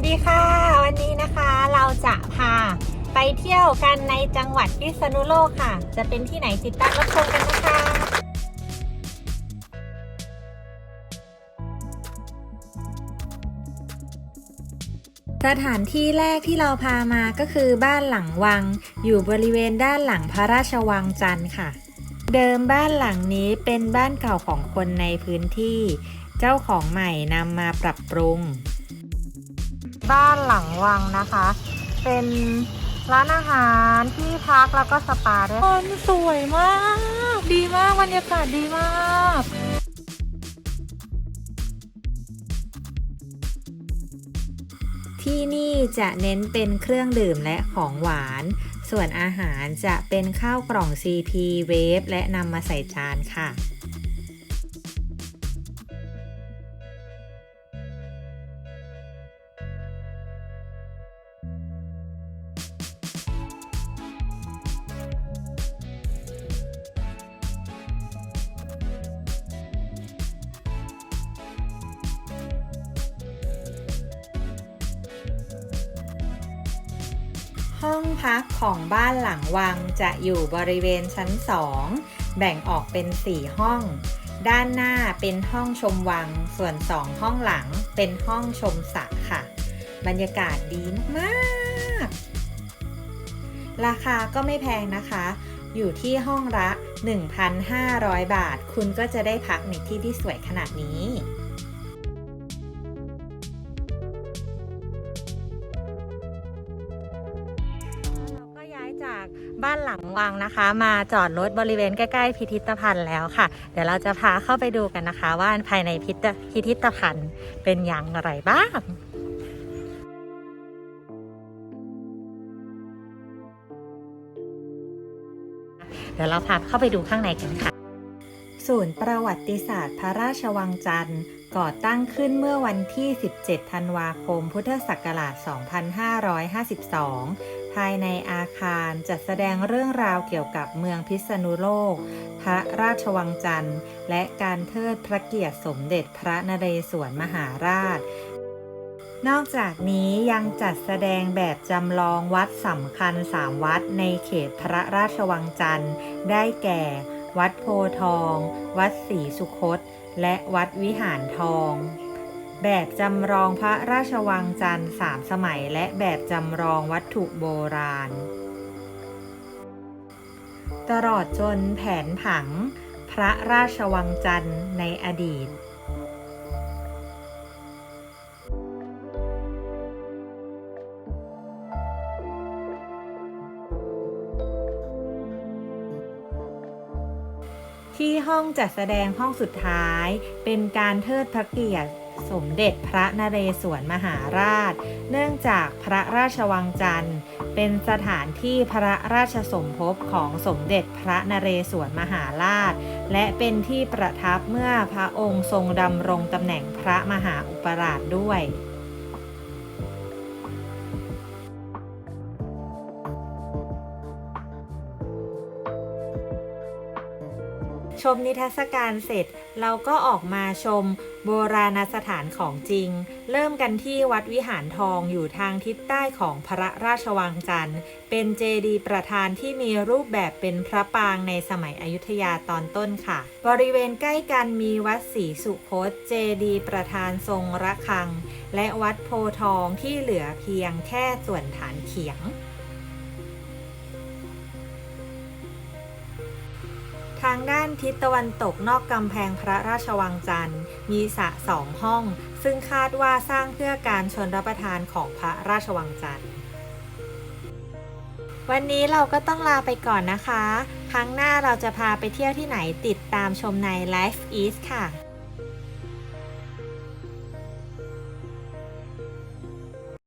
วัสดีค่ะ วันนี้นะคะเราจะพาไปเที่ยวกันในจังหวัดพิษณุโลกค่ะ จะเป็นที่ไหนติดตามรับชมกันนะคะสถานที่แรกที่เราพามาก็คือบ้านหลังวัง อยู่บริเวณด้านหลังพระราชวังจันทร์ค่ะ เดิมบ้านหลังนี้เป็นบ้านเก่าของคนในพื้นที่ เจ้าของใหม่นำมาปรับปรุง บ้านหลังวังนะคะ เป็นร้านอาหารที่พักแล้วก็สปาด้วยคนสวยมาก ดีมากบรรยากาศดีมากที่นี่จะเน้นเป็นเครื่องดื่มและของหวาน ส่วนอาหารจะเป็นข้าวกล่อง CP เวฟและนำมาใส่จานค่ะ ห้องพักของบ้านหลังวังจะอยู่บริเวณชั้น2แบ่งออกเป็น 4 ห้อง ด้านหน้าเป็นห้องชมวัง ส่วน 2 ห้องหลังเป็นห้องชมสระค่ะ บรรยากาศดีมากๆ ราคาก็ไม่แพงนะคะ อยู่ที่ห้องละ 1,500 บาท คุณก็จะได้พักในที่ที่สวยขนาดนี้ บ้านหลังวังนะคะ มาจอดรถบริเวณใกล้ ๆ พิพิธภัณฑ์แล้วค่ะ เดี๋ยวเราจะพาเข้าไปดูกันนะคะ ว่าภายในพิพิธภัณฑ์เป็นอย่างไรบ้างเดี๋ยวเราพาเข้าไปดูข้างในกันค่ะ ศูนย์ประวัติศาสตร์พระราชวังจันทร์ก่อตั้งขึ้นเมื่อวันที่ 17 ธันวาคม พุทธศักราช 2552ายในอาคารจัดแสดงเรื่องราวเกี่ยวกับเมืองพิษณุโลก พระราชวังจันทร์ และการเทิดพระเกียรติสมเด็จพระนเรศวรมหาราช นอกจากนี้ยังจัดแสดงแบบจำลองวัดสำคัญ3วัดในเขตพระราชวังจันทร์ ได้แก่ วัดโพธิ์ทอง วัดศรีสุคต และวัดวิหารทอง แบบจำลองพระราชวังจันทร์สามสมัย และแบบจำลองวัตถุโบราณ ตลอดจนแผนผัง พระราชวังจันทร์ในอดีต ที่ห้องจัดแสดงห้องสุดท้ายเป็นการเทิดพระเกียรติ สมเด็จพระนเรศวรมหาราช เนื่องจากพระราชวังจันทร์ เป็นสถานที่พระราชสมภพของสมเด็จพระนเรศวรมหาราช และเป็นที่ประทับเมื่อพระองค์ทรงดำรงตำแหน่งพระมหาอุปราชด้วย ชมนิทรรศการเสร็จ เราก็ออกมาชมโบราณสถานของจริง เริ่มกันที่วัดวิหารทองอยู่ทางทิศใต้ของพระราชวังจันทร์ เป็นเจดีย์ประธานที่มีรูปแบบเป็นพระปางในสมัยอยุธยาตอนต้นค่ะ บริเวณใกล้กันมีวัดศรีสุคตเจดีย์ประธานทรงระฆัง และวัดโพทองที่เหลือเพียงแค่ส่วนฐานเขียงางด้านทิศตะวันตกนอกกำแพงพระราชวังจันทร์ มีสระสองห้อง ซึ่งคาดว่าสร้างเพื่อการชนรับประทานของพระราชวังจันทร์ วันนี้เราก็ต้องลาไปก่อนนะคะ ครั้งหน้าเราจะพาไปเที่ยวที่ไหนติดตามชมใน Life East ค่ะ